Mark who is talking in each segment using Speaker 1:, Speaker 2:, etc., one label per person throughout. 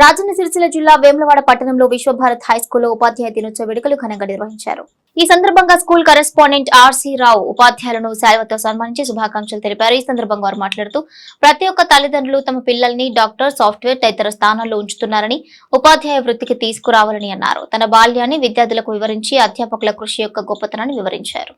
Speaker 1: రాజన్న సిరిసిల్ల జిల్లా వేములవాడ పట్టణంలో విశ్వభారత్ హై స్కూల్లో ఉపాధ్యాయ దినోత్సవ వేడుకలు ఘనంగా నిర్వహించారు. ఈ సందర్భంగా స్కూల్ కరెస్పాండెంట్ ఆర్సీ రావు ఉపాధ్యాయులను శాలువతో సన్మానించి శుభాకాంక్షలు తెలిపారు. ఈ సందర్భంగా వారు మాట్లాడుతూ ప్రతి ఒక్క తల్లిదండ్రులు తమ పిల్లల్ని డాక్టర్ సాఫ్ట్వేర్ తదితర స్థానాల్లో ఉంచుతున్నారని ఉపాధ్యాయ వృత్తికి తీసుకురావాలని అన్నారు. తన బాల్యాన్ని విద్యార్థులకు వివరించి అధ్యాపకుల కృషి యొక్క గొప్పతనాన్ని వివరించారు.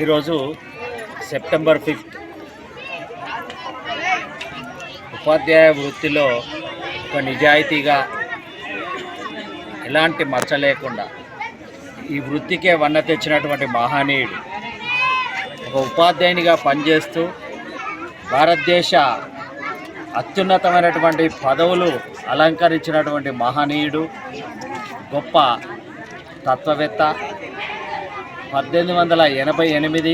Speaker 2: ఈరోజు సెప్టెంబర్ ఫిఫ్త్. ఉపాధ్యాయ వృత్తిలో ఒక నిజాయితీగా ఎలాంటి మచ్చ లేకుండా ఈ వృత్తికే వన్న తెచ్చినటువంటి మహనీయుడు. ఒక ఉపాధ్యాయునిగా పనిచేస్తూ భారతదేశ అత్యున్నతమైనటువంటి పదవులు అలంకరించినటువంటి మహనీయుడు గొప్ప తత్వవేత్త పద్దెనిమిది వందల ఎనభై ఎనిమిది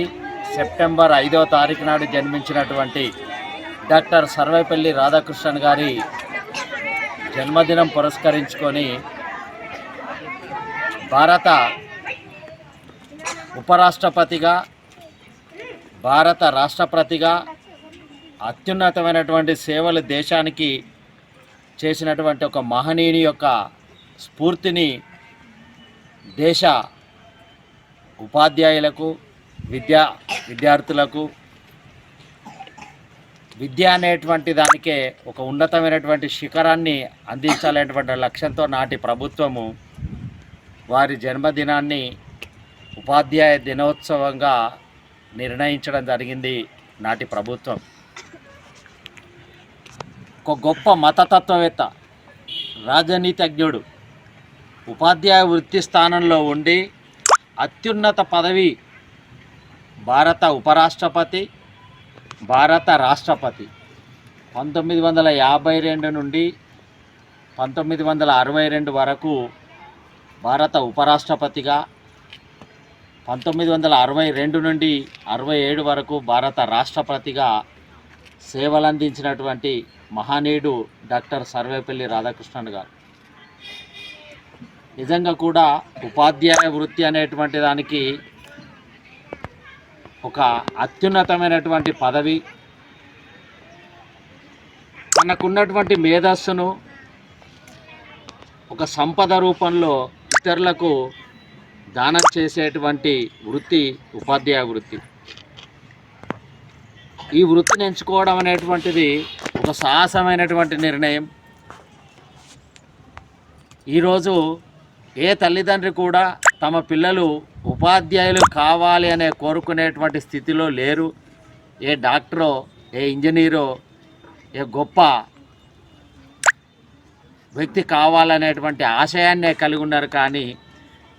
Speaker 2: సెప్టెంబర్ ఐదవ తారీఖు నాడు జన్మించినటువంటి డాక్టర్ సర్వేపల్లి రాధాకృష్ణన్ గారి జన్మదినం పురస్కరించుకొని భారత ఉపరాష్ట్రపతిగా భారత రాష్ట్రపతిగా అత్యున్నతమైనటువంటి సేవలు దేశానికి చేసినటువంటి ఒక మహనీయుని యొక్క స్ఫూర్తిని దేశ ఉపాధ్యాయులకు విద్యా విద్యార్థులకు విద్య అనేటువంటి దానికే ఒక ఉన్నతమైనటువంటి శిఖరాన్ని అందించాలనేటువంటి లక్ష్యంతో నాటి ప్రభుత్వము వారి జన్మదినాన్ని ఉపాధ్యాయ దినోత్సవంగా నిర్ణయించడం జరిగింది నాటి ప్రభుత్వం. ఒక గొప్ప మతతత్వవేత్త రాజనీతిజ్ఞుడు ఉపాధ్యాయ వృత్తి స్థానంలో ఉండి అత్యున్నత పదవి భారత ఉపరాష్ట్రపతి భారత రాష్ట్రపతి. పంతొమ్మిది వందల యాభై రెండు నుండి పంతొమ్మిది వందల అరవై రెండు వరకు భారత ఉపరాష్ట్రపతిగా పంతొమ్మిది వందల అరవై రెండు నుండి అరవై ఏడు వరకు భారత రాష్ట్రపతిగా సేవలందించినటువంటి మహనీయుడు డాక్టర్ సర్వేపల్లి రాధాకృష్ణన్ గారు. నిజంగా కూడా ఉపాధ్యాయ వృత్తి అనేటువంటి దానికి ఒక అత్యున్నతమైనటువంటి పదవి. తనకున్నటువంటి మేధస్సును ఒక సంపద రూపంలో ఇతరులకు దానం చేసేటువంటి వృత్తి ఉపాధ్యాయ వృత్తి. ఈ వృత్తిని ఎంచుకోవడం అనేటువంటిది ఒక సాహసమైనటువంటి నిర్ణయం. ఈరోజు ఏ తల్లిదండ్రి కూడా తమ పిల్లలు ఉపాధ్యాయులు కావాలి అనే కోరుకునేటువంటి స్థితిలో లేరు. ఏ డాక్టరో ఏ ఇంజనీరో ఏ గొప్ప వ్యక్తి కావాలనేటువంటి ఆశయాన్నే కలిగి ఉన్నారు. కానీ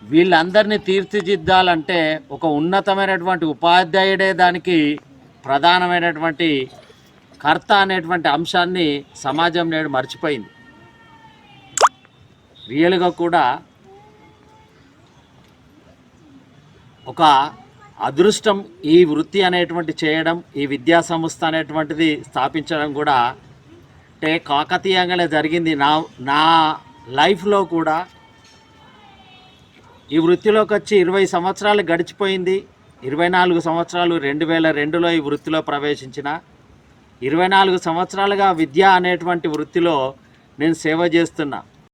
Speaker 2: వీళ్ళందరినీ తీర్చిదిద్దాలంటే ఒక ఉన్నతమైనటువంటి ఉపాధ్యాయుడే దానికి ప్రధానమైనటువంటి కర్త అనేటువంటి అంశాన్ని సమాజం నేడు మర్చిపోయింది. రియల్గా కూడా ఒక అదృష్టం ఈ వృత్తి అనేటువంటి చేయడం ఈ విద్యా సంస్థ అనేటువంటిది స్థాపించడం కూడా అంటే కాకతీయంగానే జరిగింది. నా నా లైఫ్లో కూడా ఈ వృత్తిలోకి వచ్చి ఇరవై సంవత్సరాలు గడిచిపోయింది. ఇరవై నాలుగు సంవత్సరాలు రెండు వేల రెండులో ఈ వృత్తిలో ప్రవేశించిన. ఇరవై నాలుగు సంవత్సరాలుగా విద్య అనేటువంటి వృత్తిలో నేను సేవ చేస్తున్నా.